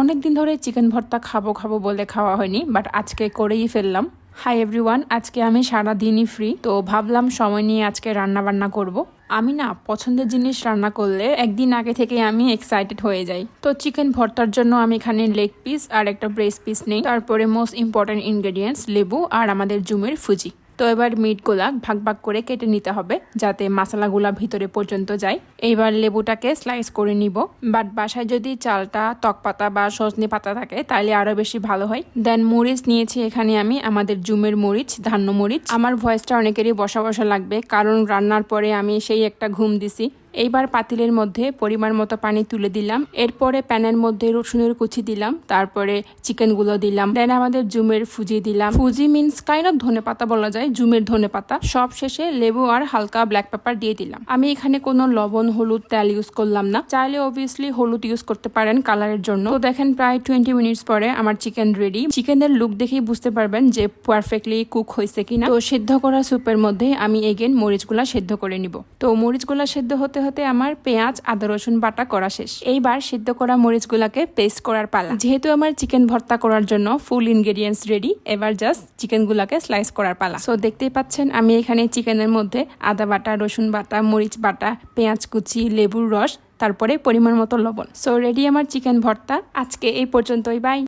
অনেক দিন ধরে চিকেন ভর্তা খাব খাব বলে খাওয়া হয়নি বাট আজকে করেই ফেললাম। হাই এভরিওয়ান আজকে আমি সারা দিনই ফ্রি তো ভাবলাম সময় নিয়ে আজকে রান্না বান্না করব। আমি না পছন্দের জিনিস রান্না করলে একদিন আগে থেকে আমি এক্সাইটেড হয়ে যাই। তো চিকেন ভর্তার জন্য আমি এখানে লেগ পিস আর একটা ব্রেস্ট পিস নেই, তারপরে মোস্ট ইম্পর্টেন্ট ইনগ্রেডিয়েন্টস লেবু আর আমাদের জুমের ফুজি তো এবার মিটগুলা ভাগ ভাগ করে কেটে নিতে হবে যাতে মশলাগুলা ভিতরে পর্যন্ত যায়। এইবার লেবুটাকে স্লাইস করে নিব। বাট বাসায় যদি চালটা তক পাতা বা সজনে পাতা থাকে তাহলে আরও বেশি ভালো হয়। দেন মরিচ নিয়েছি এখানে আমি, আমাদের জুমের মরিচ, ধান্য মরিচ। আমার ভয়েসটা অনেকেরই বসা বসা লাগবে, কারণ রান্নার পরে আমি সেই একটা ঘুম দিছি। এইবার পাতিলের মধ্যে পরিমাণ মতো পানি তুলে দিলাম। এরপরে প্যানের মধ্যে রসুনের কুচি দিলাম। তারপরে চিকেনগুলো দিলাম। দেন আমাদের জুমের ফুজি দিলাম। ফুজি মিন্স কাইন্ড অফ ধনে পাতা বলা যায়, জুমের ধনে পাতা। সব শেষে লেবু আর হালকা ব্ল্যাক পেপার দিয়ে দিলাম। আমি এখানে কোনো লবণ, হলুদ, তেল ইউজ করলাম না। চাইলে অবভিয়াসলি হলুদ ইউজ করতে পারেন কালারের জন্য। তো দেখেন প্রায় টোয়েন্টি মিনিটস পরে আমার চিকেন রেডি চিকেনের লুক দেখেই বুঝতে পারবেন যে পারফেক্টলি কুক হয়েছে কিনা। তো সেদ্ধ করা স্যুপের মধ্যে আমি এগেন মরিচগুলা সেদ্ধ করে নিব। তো মরিচগুলা সেদ্ধ হতে হতে আমার পেঁয়াজ, আদা, রসুন বাটা করা শেষ। এইবার সিদ্ধ করা মরিচগুলাকে পেস্ট করার পালা। যেহেতু আমার চিকেন ভর্তা করার জন্য ফুল ইনগ্রেডিয়েন্টস রেডি, এবার জাস্ট চিকেনগুলাকে স্লাইস করার পালা। সো দেখতেই পাচ্ছেন, আমি এখানে চিকেনের মধ্যে আদা বাটা, রসুন বাটা, মরিচ বাটা, পেঁয়াজ কুচি, লেবুর রস, তারপরে পরিমাণ মতো লবণ। সো রেডি আমার চিকেন ভর্তা। আজকে এই পর্যন্তই বাই